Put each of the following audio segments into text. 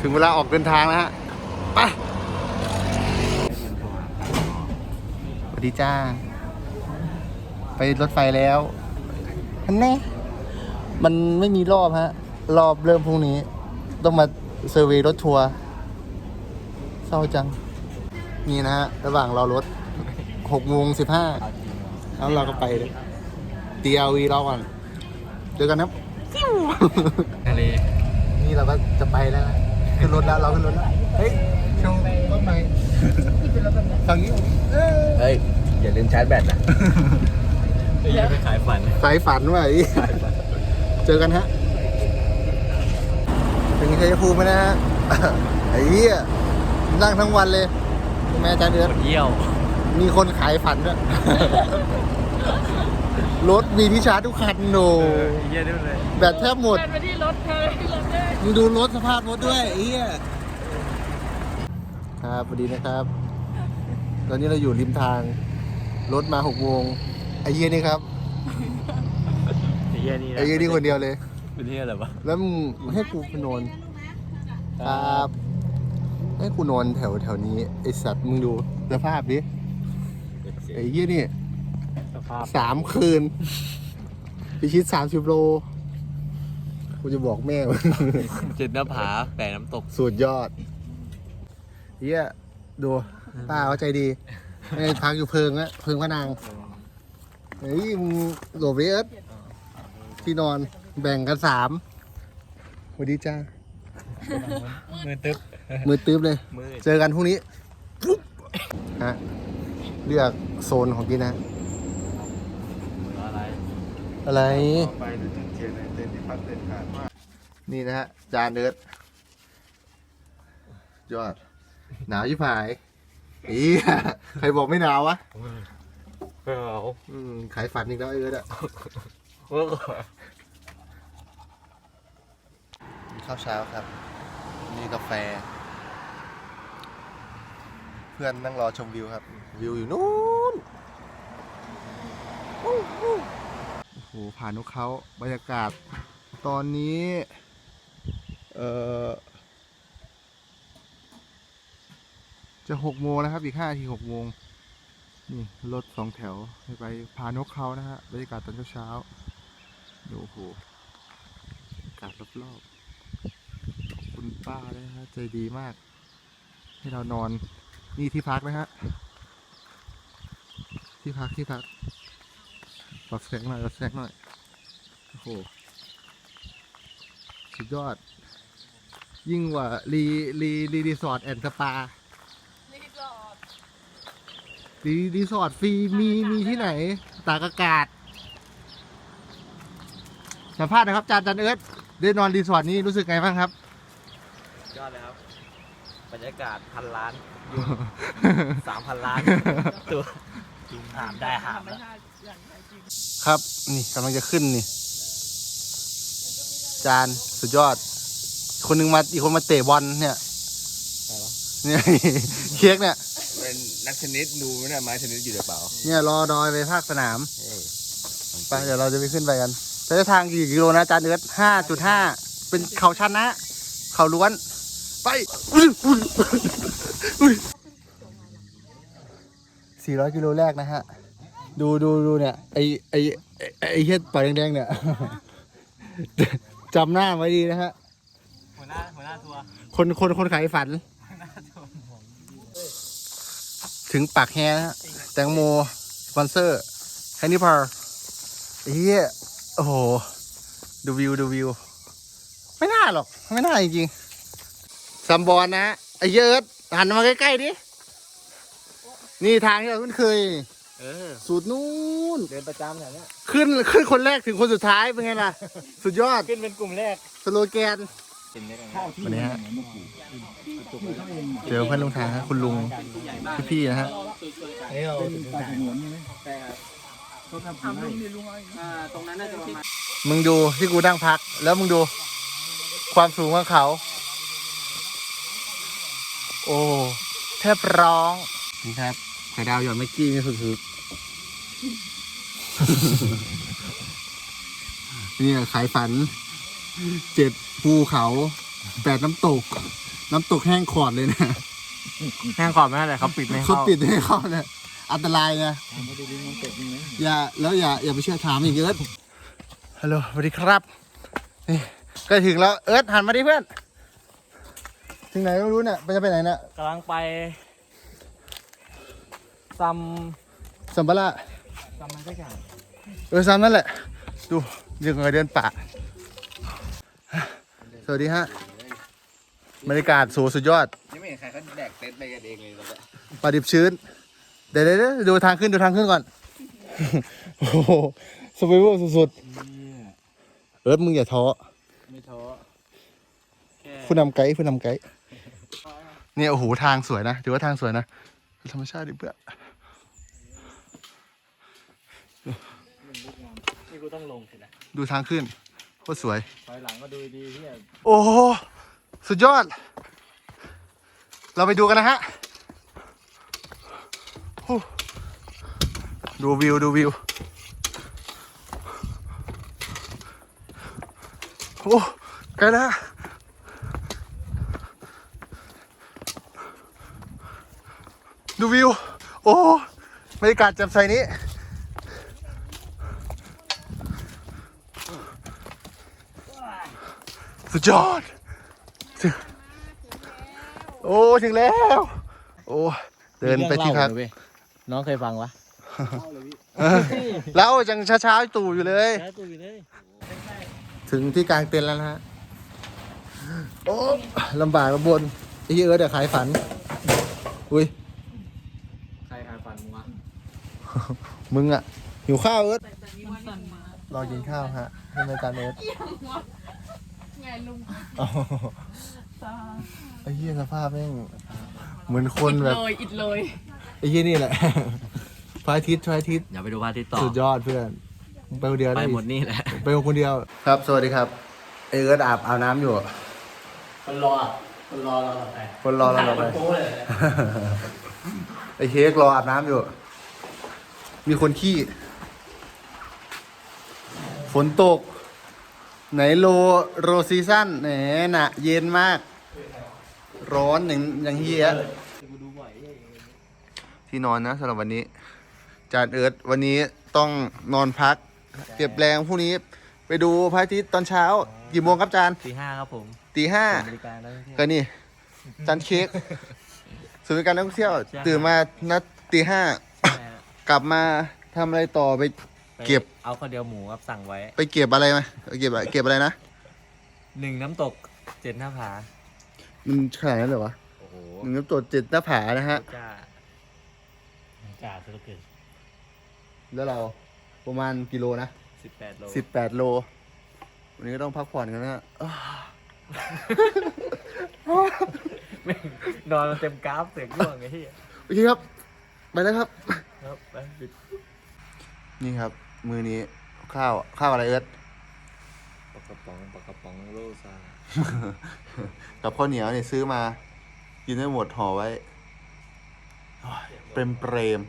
ถึงเวลาออกเดินทางแล้วฮะ ไปสวัสดีจ้า ไปรถไฟแล้วอันแน่มันไม่มีรอบฮะ รอบเริ่มพรุ่งนี้ ต้องมาเซอร์เวย์รถทัวร์เศร้าจัง นี่นะฮะ ระหว่างรอรถหกโมงสิบห้าแล้วเราก็ไปเลย DLV รอก่อน เจอกันครับทะ นี่เราก็จะไปแล้วนะขึ้นรถแล้วเราขึ้นรถแล้วเฮ้ยชงรถไหนฝั่งนี้เอ้ยเฮ้ย อย่าลืมชาร์จแบตนะอย่าไปขายฝันสายฝันว่ะไอ้เจอกันฮะเป็นไงชัยภูมิไหมนะฮะไอ้เหี้ยนั่งทั้งวันเลย แม่อาจารย์เดือนเยี่ยว มีคนขายฝันด้วย รถมีที่ชาร์จทุกคันโนเยี่ยด้วยเลยแบตแทบหมดเป็นไปที่รถเธอที่รถเลยมึงดูรถสภาพรถด้วยไอ้เหี้ยครับสวัสดีนะครับ ตอนนี้เราอยู่ริมทาง รถมาหกโมงไอ้เหี้ยนี่ครับเยี่ยนี่นะไอ้เหี้ยนี่คนเดียวเลยเป็นที่อะไรวะแล้วมึงให้กูไปนอนครับให้กูนอนแถวแถวนี้ไอสัตว์มึงดูสภาพดิไอ้เหี้ยนี่ส ภาพสามคืนพิชิตสามสิบโลกูจะบอกแม่มึงเจ็ดหน้าผาแปดน้ำตก สุดยอดเฮียดูป้าเขาใจดีไม่พักอยู่เพิงอะเพิงพระนางเฮ้ยมึงโหลบเอิร์ดที่นอนแบ่งกันสามสวัสดีจ้า มือตึ๊บ มือตื้บเลยมือเจอกันพรุ่งนี้ปุ๊บฮะเลือกโซนของกินนะอะไร อะไรไปเดี๋ยวจะเชียร์ในเต็นท์ที่พักเด็ดขาดมากนี่นะฮะ จานเนิร์ดยอด หนาวชิบหายอี ใครบอกไม่หนาววะไม่เอาอืมขายฝันอีกแล้วไอ้เอิร์ดอะเมื่อข้าวเช้าครับนี่กาแฟ เพื่อนนั่งรอชมวิวครับ วิวอยู่นู้น โอ้โหผ่านนกเขาบรรยากาศ ตอนนี้ เอ่อ จะหกโมงนะครับ อีกห้าทีหกโมงนี่รถสองแถวไปพานกเขานะฮะบรรยากาศตอนเช้าๆดูโอ้โหอากาศรอบๆขอบคุณป้าด้วยฮะใจดีมาก ให้เรานอนนี่ที่พักนะฮะที่พักที่พัก รอแสงหน่อยรอแสงหน่อย โอ้โห สุดยอด ยิ่งกว่า รีรีรีรีสอร์ทแอนด์สปา รีสอร์ทรีรีสอร์ทฟรีมีมีที่ไหน ตากอากาศ สัมภาษณ์นะครับจานจันเอิร์ธได้นอนรีสอร์ทนี้รู้สึกไงบ้างครับ ยอดเลยครับ บรรยากาศพันล้านสามพันล้านตัวหามได้หามธรรมแล้ว ชาติอย่างแท้จริงครับนี่กำลังจะขึ้นนี่ จานสุดยอด คนหนึงมาอีกคนมาเตะบอลเนี่ยใครวะเนี่ยเค้กเนี่ย เป็นนักเทนนิสดูไหมเนี่ยไม้เทนนิสอยู่หรือเปล่าเนี่ยรอดอยไปภาคสนามเฮ้ยไปเดี๋ยวเราจะไปขึ้นไปกันระยะทางกี่กิโลนะจานเอิร์ธห้าจุดห้าเป็นเขาชันนะ เขาล้วน ไปสี่ร้อยกิโลแรกนะฮะ ดูดูดูเนี่ยไอไอไอ้ไอเฮ็ดปล่อยแดงๆเนี่ยจำหน้าไว้ดีนะฮะหัวหน้าหัวหน้าทัวร์คนคนคนขายฝัน ถึงปากแฮนะฮะแตงโมสปอนเซอร์แฮนนี่พาร์เฮียโอ้โห ดูวิวดูวิว ไม่น่าหรอก ไม่น่าจริงๆซัมบอลนะฮะไอ้เยอะหันมาใกล้ๆดิ นี่ทางที่เราคุ้นเคย เออ สูตรนู้นเดินประจำแถวเนี้ยขึ้นขึ้นคนแรกถึงคนสุดท้ายเป็นไงล่ะ สุดยอดขึ้นเป็นกลุ่มแรกสโลแกนกินได้กันวันนี้ฮะเจอเพื่อนร่วมทางฮะคุณลุงพี่ๆนะฮะนี่เรามึงดูที่กูนั่งพัก แล้วมึงดู ความสูงของเขา โอ้แทบร้อง นี่ครับไข่ดาวหยอดเมื่อกี้นี่สุดๆ นี่ขายฝัน เจ็ดภูเขาแปดน้ำตก น้ำตกแห้งขอดเลยนะแห้งขอบไม่ได้เลยเขาปิดไม่เขาเข้าปิดให้เข้าเนี่ยอันตรายไงอย่าแล้วอย่าอย่าไปเชื่อถามอีกเอิร์ธฮัลโหลสวัสดีครับนี่ใกล้ถึงแล้วเอิร์ธหันมาดิเพื่อนถึงไหนไม่รู้เนี่ยไปจะไปไหนเนี่ยกำลังไปซัมสัมภาระ ซัมมันสักอย่างเออซ้ำนั่นแหละ ดูยังไงเดินป่า สวัสดีฮะบรรยากาศสูสุดยอด ยังไม่เห็นใครเขาแดกเต็นท์ไปกันเองเลยตอนเนี้ยป่าดิบชื้น เดี๋ยวเดี๋ยวเดี๋ยวดูทางขึ้นดูทางขึ้นก่อน โอ้โหสวิวสุดๆเอิร์ธมึงอย่าท้อ ไม่ท้อแค่ผู้นำไกด์ผู้นำไกด์เนี่ยโอ้โหทางสวยนะถือว่าทางสวยนะ ธรรมชาติดิเพื่อน นี่กู ต้องลงสินะดูทางขึ้นโคตรสวย ถอยหลังก็ดูดีที่โอ้โหสุดยอด เราไปดูกันนะฮะโอ้ดูวิว ดูวิว โอ้ไกลแล้ว ดูวิว โอ้บรรยากาศแจ่มใสนี้ สุดยอดถึงโอ้ถึงแล้ว โอ้ เดินไปที่พักน้องเคยฟังวะแล้วจังเช้าๆตู่อยู่เลยใช่ตัวอยู่เลยถึงที่กลางเต็นท์แล้วนะฮะ โอ้ลำบากลำบนไอ้เหี้ยเอิร์ดอะขายฝัน อุ้ย ใครใครฟันมึงวะมึงอะหิวข้าวเอิร์ดแต่ตอนนี้มันสั่นมารอกินข้าวฮะให้รายการเอิร์ดไง ลุงอ๋อตาไอ้เหี้ยสภาพแม่งเหมือนคนแบบเลยอิดเลยไอ้เหี้ยนี่แหละพระอาทิตย์พระอาทิตย์อย่าไปดูพระอาทิตย์ต่อสุดยอดเพื่อนมึงไปคนเดียวไปได้หมดนี่แหละไปคนเดียว ครับสวัสดีครับ เอเอิร์ดอาบอาบน้ำอยู่ คนรอคนรอเราต่อไปคนรอเราเราไปโป้เลยไอ้เค้กรออาบน้ำอยู่ มีคนขี้ ฝนตก ไหนโลโรซีซั่นแหนน่ะเย็นมาก ร้อนอย่างอย่างเฮียที่นอนนะสำหรับวันนี้จานเอิร์ธวันนี้ต้องนอนพัก เก็บแรงพรุ่งนี้ไปดูพระอาทิตย์ตอนเช้ากี่โมงครับจานตีห้าครับผมตีห้าบริการแล้วที่ก็นี่จานเค้กศูนย์บริการนักท่องเที่ยวใช่ตื่นมานัดตีห้าใช่ฮะกลับมาทำอะไรต่อไปไป เก็บ เอาข้าวเดียวหมูครับสั่งไว้ไปเก็บอะไรมาไปเก็บอะไรเก็บอะไรนะหนึ่งน้ำตกเจ็ดหน้าผามันขนาดนั้นเลยวะโอ้โหหนึ่งน้ำตรวจเจ็ดหน้าผานะฮะ จ้าจ้าสุดเกินแล้วเราประมาณกิโลนะสิบแปดโลสิบแปดโล วันนี้ก็ต้องพักผ่อนกันนะฮะอ้าวแม่งนอนเต็มกราฟเสียงร่วงไอ้ที่โอเคครับ ไปแล้วครับ ครับไปปิด นี่ครับ มือนี้ข้าวข้าวอะไรเอิร์ธปากกระป๋องปากกระป๋องโลซากับข้าวเหนียวเนี่ยซื้อมา กินไม่หมดห่อไว้โอ้ยเปรมเปรม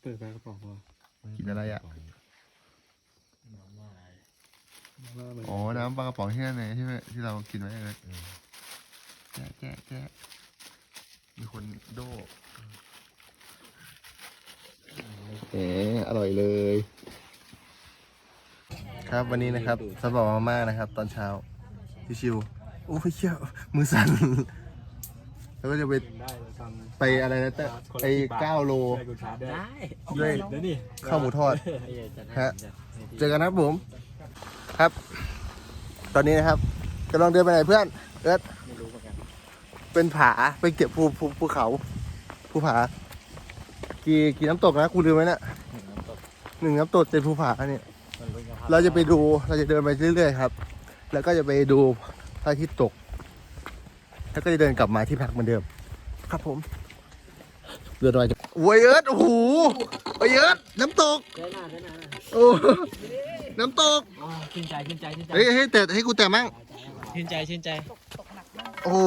เปิดไปกระป๋องกินอะไรอะอ๋อ น้ำปลากระป๋องที่นั่นเองใช่ไหมที่เรากินไว้เลยแจ๊ะแจ๊ะแจ๊ะมีคนโดเอ๋อร่อยเลย ครับวันนี้นะครับสำหรับมาม่านะครับ ตอนเช้าที่ชิวโอ้ยเชี่ยมือสั่น แล้วก็จะไป ไปอะไรนะแต่ไอ้เก้าโลได้ด้วย เดี๋ยวนี่ข้าวหมูทอดฮะ เจอกันนะครับผมครับ ตอนนี้นะครับกำลังเดินไปไหนเพื่อนเอิร์ธไม่รู้เหมือนกันเป็นผาไปเก็บภูภูภูเขาภูผา กี่กี่น้ำตกนะกูลืมไว้น่ะหนึ่งน้ำตกเจ็ดภูผาเนี่ยเราจะไปดูเราจะเดินไปเรื่อยๆครับ แล้วก็จะไปดูพระอาทิตย์ตก แล้วก็จะเดินกลับมาที่พักเหมือนเดิม ครับผมเดินไปโว้ยเอิร์ดโอ้โหโอ้ยเอิร์ดน้ำตกได้หน้าได้หน้าโอ้น้ำตกอ๋อชื่นใจชื่นใจชื่นใจเฮ้ยเฮ้ยแต่ให้กูแต่มั่งชื่นใจชื่นใจโอ้โห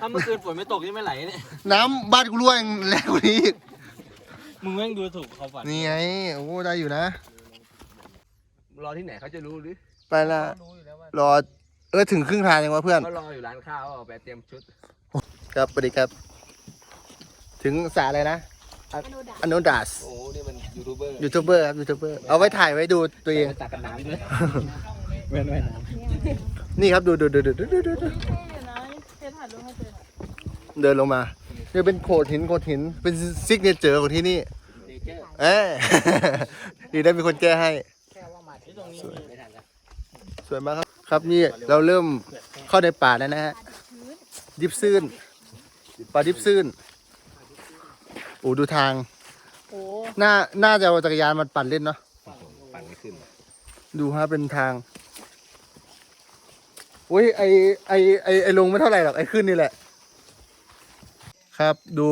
ถ้าเมื่อคืนฝนไม่ตกนี่ไม่ไหลเนี่ยน้ำบ้านกูรั่วยังแรงกว่านี้อีกมึงแม่งดูถูกเขาฝันนี่ไงโอ้โหได้อยู่นะ รอที่ไหนเขาจะรู้หรือไปละรอเออถึงครึ่งทางยังวะเพื่อนเขารออยู่ร้านข้าวเอาไปเตรียมชุด ครับสวัสดีครับ ถึงสาอะไรนะอันโนดัสโอ้นี่มันยูทูบเบอร์ยูทูบเบอร์ครับยูทูบเบอร์เอาไว้ถ่ายไว้ดูตัวเอง ตักันน้ำด้วยเว้นไว้น้นี่ครับดูดูดูดูดูดูดูดูเดินลงมาเนี่ยเป็นโขดหินโขดหิน เป็นซิกเนเจอร์ของที่นี่เอ้ดีได้มีคนแก้ให้แก้วมาที่ตรงนี้มีไสวยมากครับ ครับนี่เราเริ่มเข้าในป่าแล้วนะฮะยิบซื่น ป่าดิบซื่นโอ้ดูทางโอ้น่าน่าจะเอาจักรยานมาปั่นเล่นเนาะปั่นไม่ขึ้น ดูฮะเป็นทางอุ้ยไอไอไอไอลงไม่เท่าไหร่หรอกไอขึ้นนี่แหละ ครับดู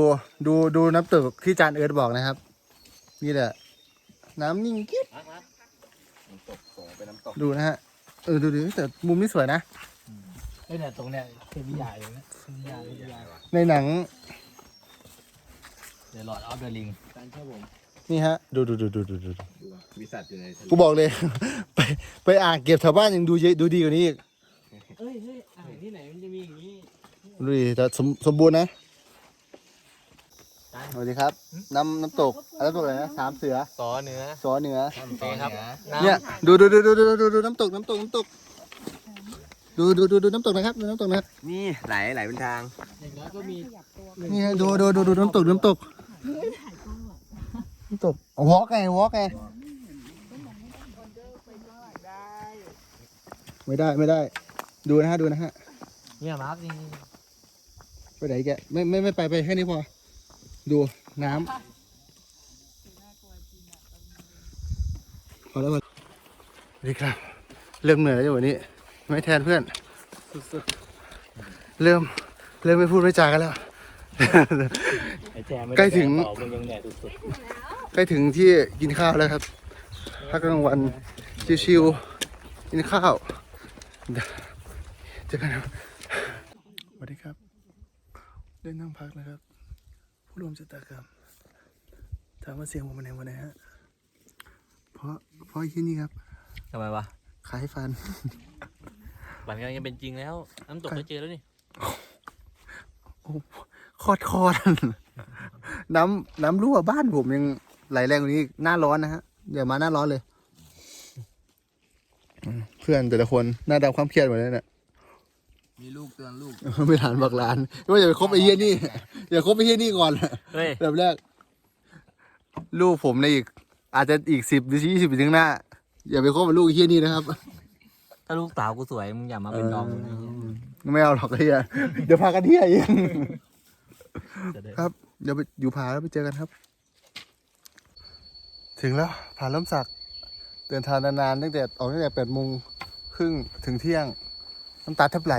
ดูดูน้ำตกที่จานเอิร์ธบอกนะครับ นี่แหละ น้ำนิ่งกิ๊บน้ำตกส่งเป็นน้ำตกดูนะฮะเออดูดิแต่มุมนี้สวยนะเอ้ยเนี่ยตรงเนี้ย เทวิยาอยู่นะเทวิยาเทวิยาในหนัง เดี๋ยวหลอดออฟเดอะลิงการเชื่อผมนี่ฮะ ดูดูดูดูดูดูมีสัตว์อยู่ในทะเลกูบอกเลย ไปไปอ่างเก็บแถวบ้านยังดูเยอะดูดีกว่านี้อีกเอ้ยเฮ้ยอ่านที่ไหนมันจะมีอย่างนี้ดูดิแต่สมสมบูรณ์นะสวัสดีครับ น้ำน้ำตกอะไรตกอะไรนะสามเสือซอเนื้อสอเหนือโอเคครับเนี่ยดูดูดูดูดูดูดูน้ำตกน้ำตกน้ำตก ดูดูดูดูน้ำตกนะครับดูน้ำตกนะครับนี่ไหลไหลเป็นทาง อย่างน้อยก็มีนี่ฮะดูดูดูดูน้ำตกน้ำตกน้ำตกวอล์กไงวอล์กไงไม่ได้ไม่ได้ ดูนะฮะดูนะฮะเนี่ยมาร์คจริงไปไหนแกไม่ไม่ไม่ไปไปแค่นี้พอ ดูน้ำพอแล้วพอสวัสดีครับ เริ่มเหนื่อยแล้วอยู่วันนี้ ไม่แทนเพื่อนสุดเริ่ม เริ่มไม่พูดไม่จากันแล้วๆไอ้แจมไม่ใกล้ถึงต่อมึงยังเหนื่อยสุดใกล้ถึงที่กินข้าวแล้วครับพักกลางวันชิวๆกินข้าวเดี๋ยวเจอกันครับสวัสดีครับ ได้นั่งพักนะครับ ผู้ร่วมชะตากรรมถามว่าเสียงผมเป็นยังไงวันไหนฮะ เพราะเพราะที่นี่ครับๆทำไมวะขายฟัน ฝันกำลังจะเป็นจริงแล้ว น้ำตกก็เจอแล้วนี่โอ้คอดคอดน้ำน้ำรั่วบ้านผมยังไหลแรงกว่านี้อีกหน้าร้อนนะฮะอย่ามาหน้าร้อนเลยอืมเพื่อนแต่ละคนหน้าดำความเครียดหมดเลยเนี่ยมีลูกเตือนลูกไม่ทานบักหลานว่าอย่าไปคบไอ้เหี้ยนี่อย่าคบไอ้เหี้ยนี่ก่อนเฮ้ยแบบแรก ลูกผมในอีก อาจจะอีกสิบหรือยี่สิบปีข้างหน้า อย่าไปคบกับลูกไอ้เหี้ยนี่นะครับ ถ้าลูกสาวกูสวยมึงอย่ามาเป็นน้องมึงนะไม่เอาหรอกไอ้เหี้ยเดี๋ยวพากันเที่ยวอีกจะได้ครับ เดี๋ยวไปอยู่ผาแล้วไปเจอกันครับ ถึงแล้วผาล้มสักเดินทางนานๆตั้งแต่ออกตั้งแต่แปดโมงครึ่งถึงเที่ยง น้ำตาแทบไหล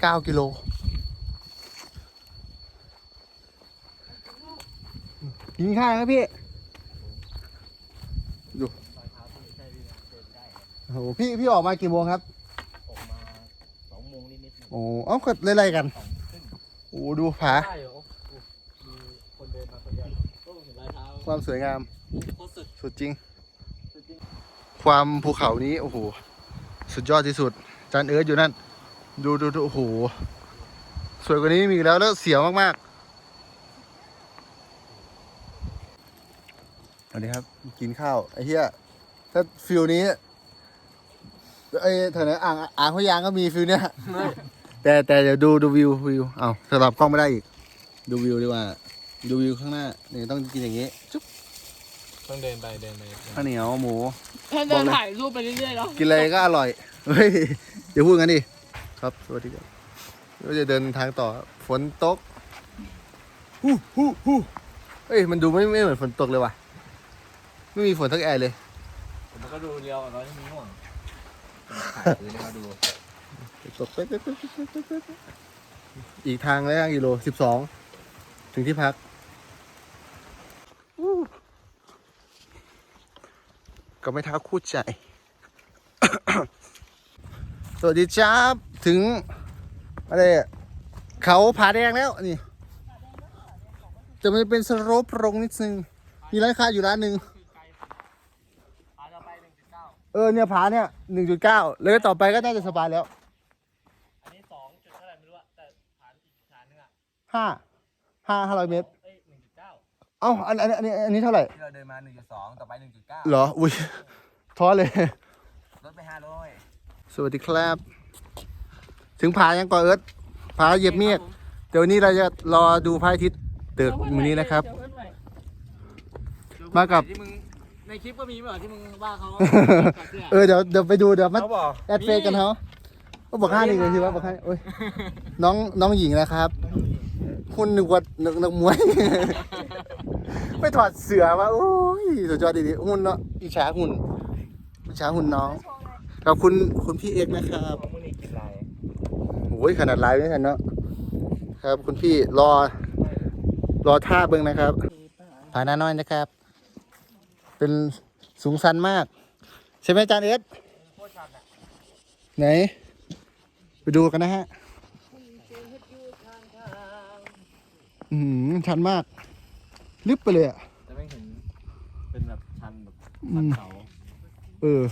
เก้ากิโลกินข้าวครับพี่อยู่ โอ้โหพี่พี่ออกมากี่โมงครับ ออกมาสองโมงนิดๆโอ้เอ้าก็ไล่ๆกันโอ้ดูผาได้เหรอโอ้มีคนเดินมาคนเดียวโอ้เห็นรอยเท้าความสวยงาม โคตรสุดสุดจริงความภูเขานี้โอ้โหสุดยอดที่สุดจานเอิร์ธอยู่นั่น ดูดูดูโอ้โหสวยกว่านี้ไม่มีอีกแล้วแล้วเสียวมากๆสวัสดีครับกินข้าวไอ้เหี้ยถ้าฟิลนี้ ไอ้แถวไหนอ่างอ่างพยางก็มีฟิลเนี้ยแต่แต่เดี๋ยวดูดูวิววิวเอาสลับกล้องไม่ได้อีก ดูวิวดีกว่า ดูวิวข้างหน้านี่ต้องกินอย่างงี้จุ๊บต้องเดินไปเดินไปข้าวเหนียวหมูแค่เดินถ่ายรูปไปเรื่อยๆแล้วกินอะไรก็อร่อยเฮ้ยเดี๋ยวพูดงั้นดิครับสวัสดีครับเราจะเดินทางต่อฝนตกฮู้ฮู้ฮู้เอ้ยมันดูไม่ไม่เหมือนฝนตกเลยว่ะ ไม่มีฝนทักแอร์เลยมันก็ดูเรียวน้อยที่มีห่วง ถ่ายพื้นให้เขาดูตกเป๊ะอีกทางแล้วกิโลสิบสองถึงที่พักก็ไม่เท้าคู่ใจ สวัสดีจ้าถึงอะไรเขาผาแดงแล้วนี่ จะมันเป็นสโลปลงนิดนึง มีร้านค้าอยู่ร้านหนึ่ง พาเราไปหนึ่งจุด เก้าเออเนี่ยผาเนี่ยหนึ่งจุดเก้าแล้วก็ต่อไปก็น่าจะสบายแล้วอันนี้สองจุดเท่าไหร่ไม่รู้อะแต่ฐานอีกฐานนึงอะห้าห้าห้าร้อยเมตร เอ้ยหนึ่งจุดเก้าเอ้าอันอันอันนี้อันนี้เท่าไหร่ที่เราเดินมา 1.2 ต่อไป 1.9เหรออุ้ยท้อเลย ลดไป500สวัสดีครับ ถึงผายังก่อนเอิร์ธผาเหยียบเมียกเดี๋ยววนนี้เราจะรอดูพระอาทิตย์เติกมือนี้นะครับเดี๋ยวเพื่อนใหม่มากับ ที่มึง ในคลิปก็มีไหมเหรอที่มึงว่าเขาเออเดี๋ยวเดี๋ยวไปดูเดี๋ยวมาเขาบอกแอดเฟซกันเขาก็บอกห้าหนึ่งเลยทีว่าบอกให้โอ้ยน้องน้องหญิงนะครับ คุณนึกว่านักนักมวย ไปถอดเสือมาโอ้ยสุดยอดดีๆหุ่นเนาะอิจฉาหุ่นอิจฉาหุ่นน้องขอบคุณคุณพี่เอกนะครับมึงนี่กินไรโอ้ยขนาดไลฟ์ไม่ทันเนาะครับ คุณพี่รอ รอท่าเบิ้งนะครับผาหน้าน้อยนะครับ เป็นสูงสันมาก ใช่ไหมอาจารย์เอสไหน ไปดูกันนะฮะอืมชันมาก ลึบไปเลยอะจะไม่เห็นเป็นแบบชันแบบอืมเขาเออ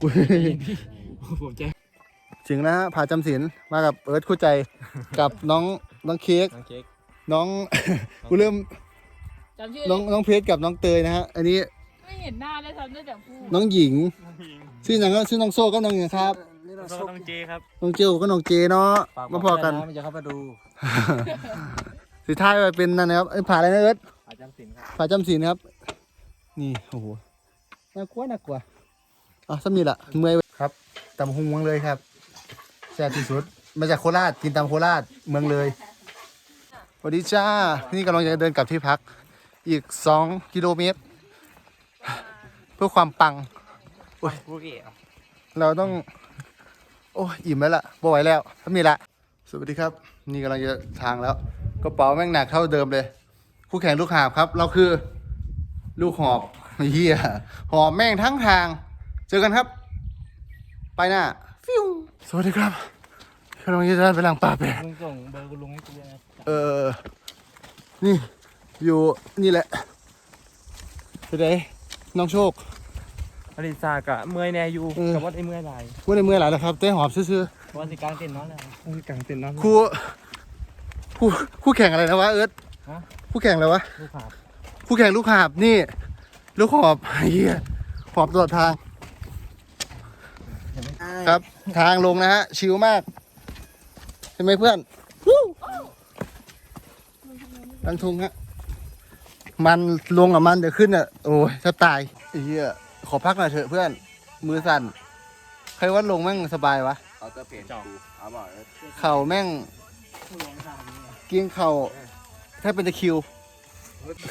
อุ้ยผมจะถึงแล้วฮะผาจำศีลมากับเอิร์ธคู่ใจกับน้องน้องเค้กน้องเค้กน้องกูเริ่มจำชื่อน้องน้องเพชรกับน้องเตยนะฮะ อันนี้ ไม่เห็นหน้าได้ทำได้แต่พูดน้องหญิงชื่อหนังก็ชื่อน้องโซ่ก็น้องหญิงครับน้องเจครับน้องเจียวก็น้องเจเนาะมาพอกัน มันจะเข้ามาดูสุดท้ายไปเป็นนั่นนะครับเอ้ยผ่าอะไรนะเอิร์ธอาจารย์สินครับผ่าจำศีลครับ นี่โอ้โหน่ากลัวน่ากลัวอะสมีละเมื่อยครับตำฮุงเมืองเลยครับแซ่บที่สุดมาจากโคราชกินตำโคราชเมืองเลยสวัสดีจ้านี่กำลังจะเดินกลับที่พัก อีกสองกิโลเมตร เพื่อความปังผู้เกี่ยวเราต้อง โอ้ยอิ่มแล้วล่ะบ่ไหวแล้วถ้ามีละ สวัสดีครับ นี่กำลังจะทางแล้วกระเป๋าแม่งหนักเท่าเดิมเลย คู่แข่งลูกหาบครับ เราคือ ลูกหอบเฮียหอบแม่งทั้งทาง เจอกันครับ ไปหน้าฟิวสวัสดีครับกำลังจะเดินไปหลังป่าแปะลุงส่งเบอร์คุณลุงให้กูด้วยนะเออ นี่ อยู่นี่แหละไปไหน น้องโชค อริสากะเมื่อยแน่อยู่เออ กับว่าไอ้เมื่อยไรว่าในเมื่อไหร่แล้วครับเต้หอบซื่อเพราะว่าสิกลางเต็นท์นอนแล้วกลางเต็นท์นอนๆคู่คู่คู่แข่งอะไรนะวะเอิร์ธฮะ คู่แข่งอะไรวะลูกหาบคู่แข่งลูกหาบนี่ ลูกหอบเฮียหอบตลอดทาง ครับทางลงนะฮะ ชิลมากใช่ไหมเพื่อนวู้ลังทุงฮะ มันลงกับมันเดี๋ยวขึ้นอะ โอ้ยถ้าตายอ้เฮียขอพักหน่อยเถอะเพื่อน มือสั่น ใครว่าลงแม่งสบายวะเอาจะเตอร์เพนดูเอาบอกเออเข่าแม่งเกียงเข่าแทบเป็นตะคริว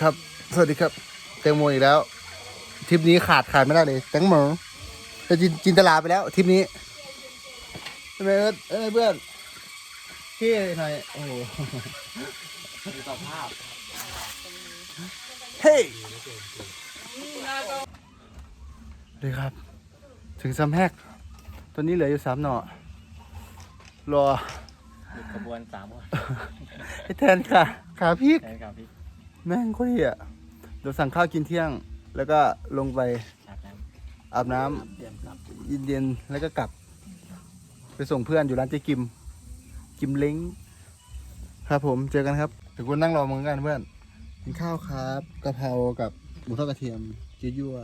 ครับ สวัสดีครับ แตงโมอีกแล้วทริปนี้ขาดขาดไม่ได้เลย แตงโมจะจินจินตลาไปแล้วทริปนี้ใช่ไมเอิร์ธเอ้ยเพื่อนพี่หน่อยโอ้โหดูสภาพ เฮ้ยดีครับ ถึงซ้ำแฮกตอนนี้เหลืออยู่สามหน่อรอขบวนสามคนให้แทนค่ะ ขาพริกใช่ครับพี่แม่งโคตรเหี้ยเดี๋ยวสั่งข้าวกินเที่ยง แล้วก็ลงไปอาบน้อาบน้ำำเตรียมกลับเย็นๆแล้วก็กลับ ไปส่งเพื่อนอยู่ร้านเจ๊กิม กิมเล้งครับผมเจอกันครับเดี๋ยวกูนั่งรอมึงกันเพื่อน กินข้าวครับกะเพรากับหมูทอดกระเทียมเจียั่ว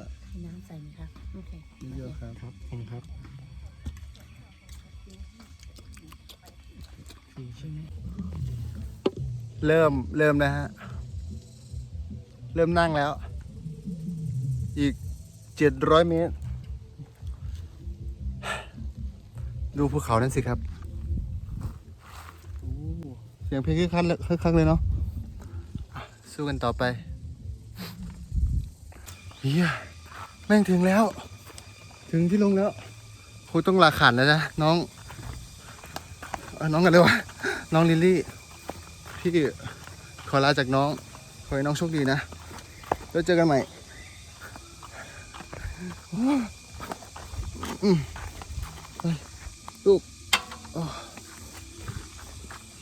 น้ำใส่ไหมคะโอเคเจียั่วครับครับผมครับเริ่มเริ่มนะฮะ เริ่มนั่งแล้ว อีกเจ็ดร้อยเมตร ดูภูเขานั่นสิครับโอ้เสียงเพลงคึกคักเลยคึกคักเลยเนาะอะ สู้กันต่อไปเฮียแม่งถึงแล้ว ถึงที่ลงแล้วคุยต้องลาขันแล้วนะน้องอน้องกันเลยวะน้องลิลลี่ พี่ขอลาจากน้อง ขอให้น้องโชคดีนะ แล้วเจอกันใหม่อืมไปลูกโอ้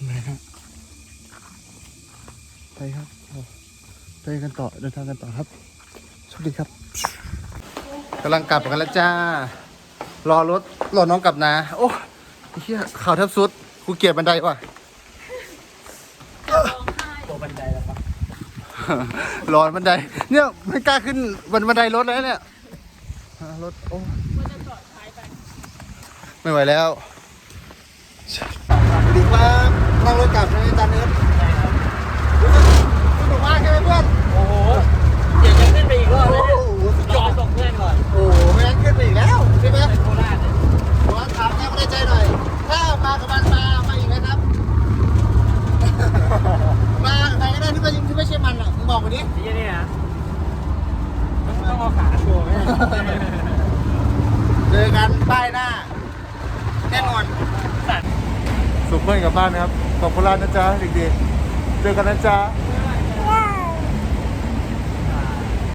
เหนื่อยครับไปครับ ไปกันต่อเดินทางกันต่อครับโชคดีครับกำลังกลับกันแล้วจ้า รอรถรอน้องกลับนะ โอ้เฮียข่าวแทบสุดกูเกลียดบันไดว่ะตัวบันไดแล้วปะรอบันได เนี่ยไม่กล้าขึ้นบนบันไดรถแล้วเนี่ยอ่ารถโอ้ไม่ไหวแล้วสวัสดีครับนั่งรถกลับนะอาจารย์เนิร์ดสนุกมาก ใช่ไหมเพื่อน โอ้โหเดี๋ยวจะขึ้นไปอีกรอบเลยโอ้เนี่ยโหสุดยจออดดส่งเพื่อนก่อนโอ้โหไม่งั้นขึ้นไปอีกแล้วใช่ไหมไปโคราชเนี่ยขอถามแม่ไม่ได้ใจหน่อย ถ้ามากับมันมามาอีกไหมครับ มากับใครก็ได้ที่ไม่ที่ไม่ใช่มันอะมึงบอกมาดิ ที่นี่นะต้องต้องเอาขาโชว์ไหมเจอกันป้ายหน้าแน่นอนสัตว์สุขเพื่อนกลับบ้านนะครับขอบคุณร้านนะจ๊ะเด็กๆเจอกันนะจ๊ะ